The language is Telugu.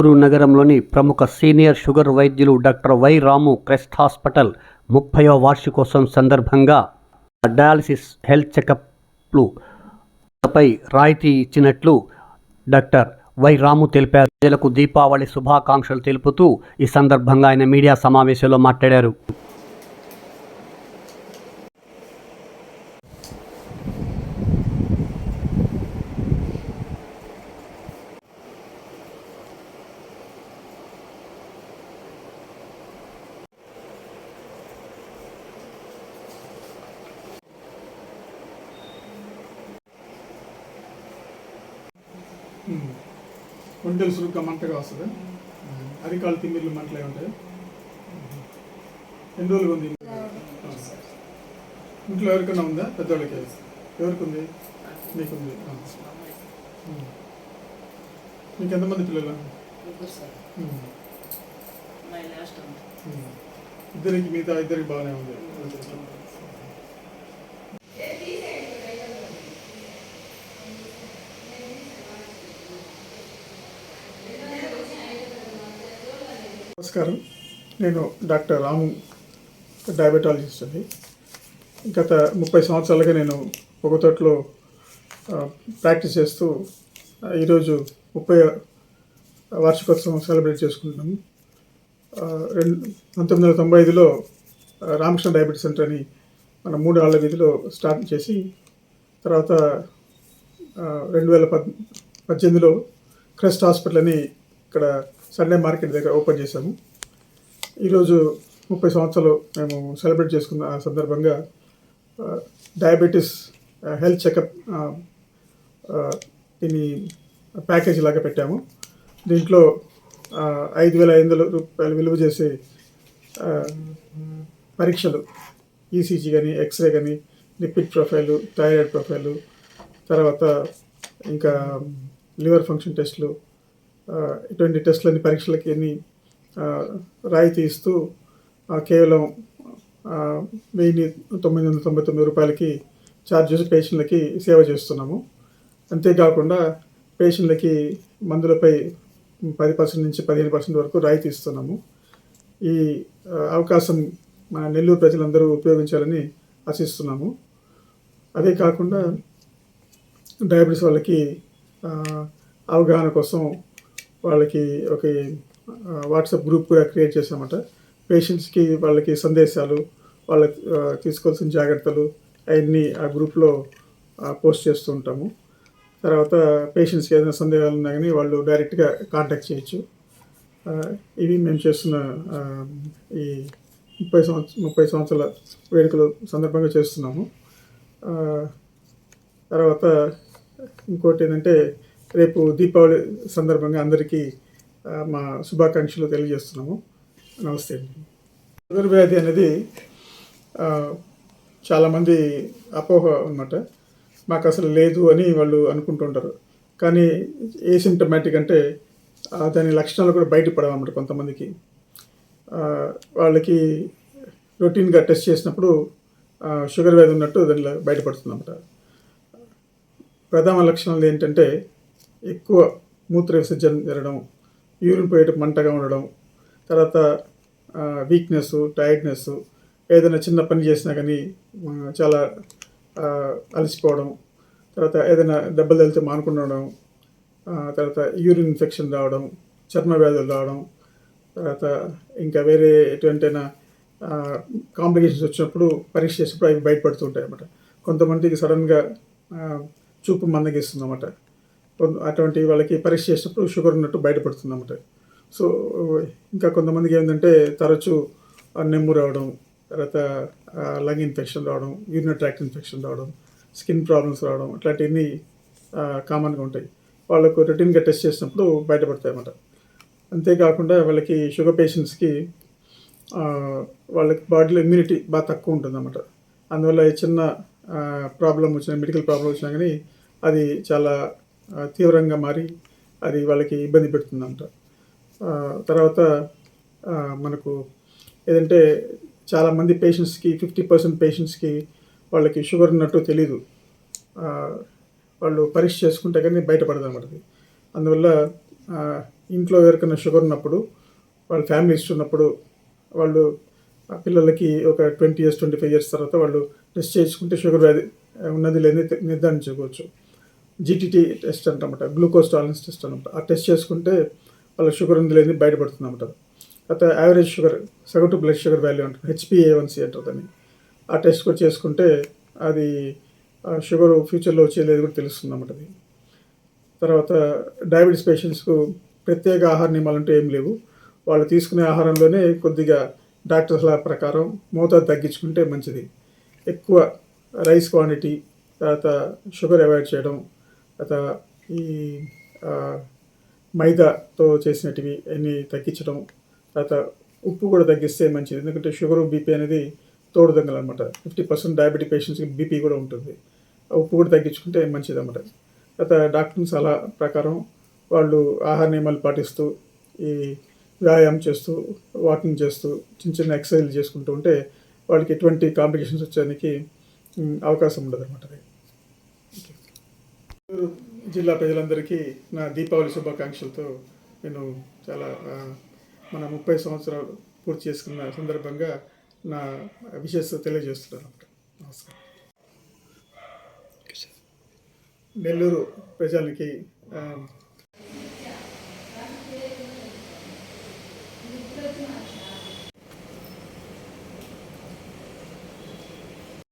గుంటూరు నగరంలోని ప్రముఖ సీనియర్ షుగర్ వైద్యులు doctor Y Ramu Crest hospital ముప్పయో వార్షికోత్సవం సందర్భంగా డయాలసిస్ హెల్త్ చెకప్లుపై రాయితీ ఇచ్చినట్లు డాక్టర్ వై రాము తెలిపారు. ప్రజలకు దీపావళి శుభాకాంక్షలు తెలుపుతూ ఈ సందర్భంగా ఆయన మీడియా సమావేశంలో మాట్లాడారు. ఒంటెలు సురుగ్గా మంటగా వస్తుంది. అరికాలు తిమ్మిర్లు మంటలే ఉంటాయి. ఎన్ని రోజులు ఉంది? ఇంట్లో ఎవరికైనా ఉందా? పెద్దవాళ్ళకి ఎవరికి ఉంది మీకుంది. మీకు ఎంతమంది పిల్లలు. ఇద్దరికి మిగతా ఇద్దరికి బాగానే ఉంది. నమస్కారం. నేను డాక్టర్ రాము డయాబెటాలజిస్ట్ అండి. గత ముప్పై సంవత్సరాలుగా నేను పొగతోటలో ప్రాక్టీస్ చేస్తూ ఈరోజు ముప్పై వార్షికోత్సవం సెలబ్రేట్ చేసుకుంటున్నాము. రెండు పంతొమ్మిది వందల తొంభై ఐదులో రామకృష్ణ డయాబెటీస్ సెంటర్ అని మన మూడు ఆళ్ళ వీధిలో స్టార్ట్ చేసి తర్వాత రెండు వేల పద్ పద్దెనిమిదిలో క్రెస్ట్ హాస్పిటల్ అని ఇక్కడ సండే మార్కెట్ దగ్గర ఓపెన్ చేశాము. ఈరోజు ముప్పై సంవత్సరాలు మేము సెలబ్రేట్ చేసుకున్న ఆ సందర్భంగా డయాబెటీస్ హెల్త్ చెకప్ దీన్ని ప్యాకేజీ లాగా పెట్టాము. దీంట్లో ఐదు వేల ఐదు వందల రూపాయలు విలువ చేసే పరీక్షలు ఈసీజీ కానీ ఎక్స్రే కానీ లిపిడ్ ప్రొఫైలు థైరాయిడ్ ప్రొఫైలు తర్వాత ఇంకా లివర్ ఫంక్షన్ టెస్టులు ఎటువంటి ఇటువంటి పరీక్షలకి ఎన్ని రాయితీ ఇస్తూ కేవలం వెయ్యి తొమ్మిది వందల తొంభై తొమ్మిది రూపాయలకి ఛార్జ్ చేసి పేషెంట్లకి సేవ చేస్తున్నాము. అంతేకాకుండా పేషెంట్లకి మందులపై పది పర్సెంట్ నుంచి పదిహేను పర్సెంట్ వరకు రాయితీ ఇస్తున్నాము. ఈ అవకాశం మన నెల్లూరు ప్రజలందరూ ఉపయోగించాలని ఆశిస్తున్నాము. అదే కాకుండా డయాబెటీస్ వాళ్ళకి అవగాహన కోసం వాళ్ళకి ఒక వాట్సాప్ గ్రూప్ కూడా క్రియేట్ చేసామట పేషెంట్స్కి వాళ్ళకి సందేశాలు వాళ్ళకి తీసుకోవాల్సిన జాగ్రత్తలు అవన్నీ ఆ గ్రూప్లో పోస్ట్ చేస్తూ ఉంటాము. తర్వాత పేషెంట్స్కి ఏదైనా సందేహాలు ఉన్నా కానీ వాళ్ళు డైరెక్ట్గా కాంటాక్ట్ చేయొచ్చు. ఇవి మేము చేస్తున్న ఈ ముప్పై సంవత్సర ముప్పై సంవత్సరాల వేడుకలు సందర్భంగా చేస్తున్నాము. తర్వాత ఇంకోటి ఏంటంటే రేపు దీపావళి సందర్భంగా అందరికీ మా శుభాకాంక్షలు తెలియజేస్తున్నాము. నమస్తే. అండి షుగర్ వ్యాధి అనేది చాలామంది అపోహ అనమాట మాకు అసలు లేదు అని వాళ్ళు అనుకుంటుంటారు. కానీ ఏ సిమ్టమాటిక్ అంటే దాని లక్షణాలు కూడా బయటపడవన్నమాట కొంతమందికి. వాళ్ళకి రొటీన్గా టెస్ట్ చేసినప్పుడు షుగర్ వ్యాధి ఉన్నట్టు దానిలో బయటపడుతుంది అనమాట ప్రధాన లక్షణాలు ఏంటంటే ఎక్కువ మూత్ర విసర్జన జరగడం యూరిన్ పోయేట మంటగా ఉండడం తర్వాత వీక్నెస్ టైర్డ్నెస్ ఏదైనా చిన్న పని చేసినా కానీ చాలా అలసిపోవడం తర్వాత ఏదైనా దెబ్బలు తగిలితే మానుకుండడం తర్వాత యూరిన్ ఇన్ఫెక్షన్ రావడం చర్మ వ్యాధులు రావడం తర్వాత ఇంకా వేరే ఎటువంటైనా కాంప్లికేషన్స్ వచ్చినప్పుడు పరీక్ష చేసినప్పుడు అవి బయటపడుతుంటాయి అన్నమాట కొంతమందికి సడన్గా చూపు మందగిస్తుంది అన్నమాట అటువంటి వాళ్ళకి పరీక్ష చేసినప్పుడు షుగర్ ఉన్నట్టు బయటపడుతుంది అన్నమాట సో ఇంకా కొంతమందికి ఏంటంటే తరచూ నెమ్ము రావడం తర్వాత లంగ్ ఇన్ఫెక్షన్ రావడం యూరినరీ ట్రాక్ట్ ఇన్ఫెక్షన్ రావడం స్కిన్ ప్రాబ్లమ్స్ రావడం అట్లాంటివన్నీ కామన్గా ఉంటాయి. వాళ్ళకు రొటీన్గా టెస్ట్ చేసినప్పుడు బయటపడతాయి అన్నమాట అంతేకాకుండా వాళ్ళకి షుగర్ పేషెంట్స్కి వాళ్ళకి బాడీలో ఇమ్యూనిటీ బాగా తక్కువ ఉంటుందన్నమాట. అందువల్ల చిన్న ప్రాబ్లం వచ్చిన మెడికల్ ప్రాబ్లం వచ్చినా కానీ అది చాలా తీవ్రంగా మారి అది వాళ్ళకి ఇబ్బంది పెడుతుందంట. తర్వాత మనకు ఏదంటే చాలామంది పేషెంట్స్కి ఫిఫ్టీ పర్సెంట్ పేషెంట్స్కి వాళ్ళకి షుగర్ ఉన్నట్టు తెలీదు. వాళ్ళు పరీక్ష చేసుకుంటే కానీ బయటపడదు అందువల్ల ఇంట్లో ఎవరికైనా షుగర్ ఉన్నప్పుడు వాళ్ళ ఫ్యామిలీస్ ఉన్నప్పుడు వాళ్ళు పిల్లలకి ఒక twenty years twenty five years తర్వాత వాళ్ళు టెస్ట్ చేసుకుంటే షుగర్ వ్యాధి ఉన్నది లేని నిర్ధారించుకోవచ్చు. జీటీటీ టెస్ట్ అంటమాట గ్లూకోజ్ టాలరెన్స్ టెస్ట్ అనమాట ఆ టెస్ట్ చేసుకుంటే వాళ్ళ షుగర్ ఉంది లేని బయటపడుతుంది అనమాట తర్వాత యావరేజ్ షుగర్ సగటు బ్లడ్ షుగర్ వాల్యూ అంటారు హెచ్పిఏవన్సీ అంటారు దాన్ని. ఆ టెస్ట్ కూడా చేసుకుంటే అది ఆ షుగర్ ఫ్యూచర్లో వచ్చేది కూడా తెలుస్తుంది అనమాట అది. తర్వాత డయాబెటీస్ పేషెంట్స్కు ప్రత్యేక ఆహార నియమాలు అంటూ ఏం లేవు. వాళ్ళు తీసుకునే ఆహారంలోనే కొద్దిగా డాక్టర్ సలహా ప్రకారం మోతాదు తగ్గించుకుంటే మంచిది. ఎక్కువ రైస్ క్వాంటిటీ తర్వాత షుగర్ అవాయిడ్ చేయడం తర్వాత ఈ మైదాతో చేసినటివి అన్నీ తగ్గించడం తర్వాత ఉప్పు కూడా తగ్గిస్తే మంచిది. ఎందుకంటే షుగర్ బీపీ అనేది తోడుదొంగలు అనమాట ఫిఫ్టీ పర్సెంట్ డయాబెటిక్ పేషెంట్స్కి బీపీ కూడా ఉంటుంది. ఉప్పు కూడా తగ్గించుకుంటే మంచిది అనమాట తర్వాత డాక్టర్ సలహా ప్రకారం వాళ్ళు ఆహార నియమాలు పాటిస్తూ ఈ వ్యాయామం చేస్తూ వాకింగ్ చేస్తూ చిన్న చిన్న ఎక్సర్సైజ్ చేసుకుంటూ ఉంటే వాళ్ళకి ఎటువంటి కాంప్లికేషన్స్ వచ్చేదానికి అవకాశం ఉండదు అనమాట జిల్లా ప్రజలందరికీ నా దీపావళి శుభాకాంక్షలతో నేను చాలా మన ముప్పై సంవత్సరాలు పూర్తి చేసుకున్న సందర్భంగా నా విషెస్ తెలియజేస్తున్నాను నమస్కారం. నెల్లూరు ప్రజలకి